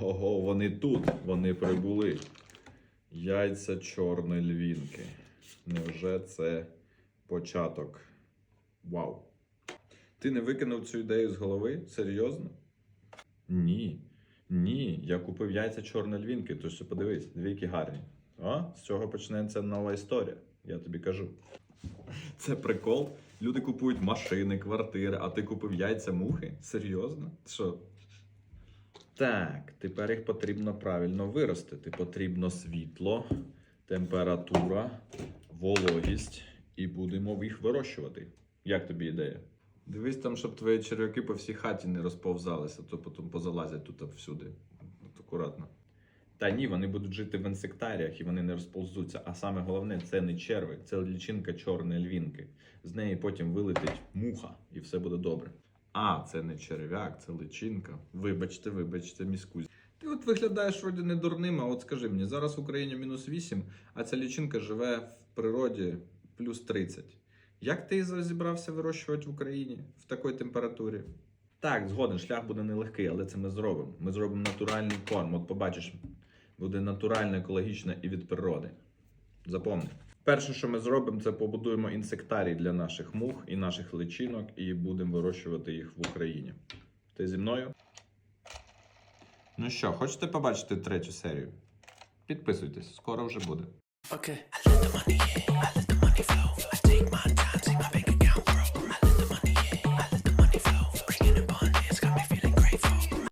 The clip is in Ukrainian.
Ого, вони тут, вони прибули. Яйця чорної львінки. Невже це початок? Вау. Ти не викинув цю ідею з голови? Серйозно? Ні. Ні. Я купив яйця чорної львінки, тож подивись, дві які гарні. А, з цього почнеться нова історія, я тобі кажу. Це прикол. Люди купують машини, квартири, а ти купив яйця мухи? Серйозно? Що? Так, тепер їх потрібно правильно виростити. Потрібно світло, температура, вологість, і будемо їх вирощувати. Як тобі ідея? Дивись там, щоб твої черв'яки по всій хаті не розповзалися, то потім позалазять тут всюди. От акуратно. Та ні, вони будуть жити в інсектаріях і вони не розповзуться. А саме головне, це не черви, це лічинка чорної львінки. З неї потім вилетить муха, і все буде добре. А, це не черв'як, це личинка. Вибачте, вибачте, міськусь. Ти от виглядаєш вроді не дурним, а от скажи мені, зараз в Україні мінус 8, а ця лічинка живе в природі плюс 30. Як ти її зібрався вирощувати в Україні в такій температурі? Так, згоден, шлях буде нелегкий, але це ми зробимо. Ми зробимо натуральний корм. От побачиш, буде натурально, екологічно і від природи. Запомни. Перше, що ми зробимо, це побудуємо інсектарій для наших мух і наших личинок, і будемо вирощувати їх в Україні. Ти зі мною? Ну що, хочете побачити третю серію? Підписуйтесь, скоро вже буде. Okay.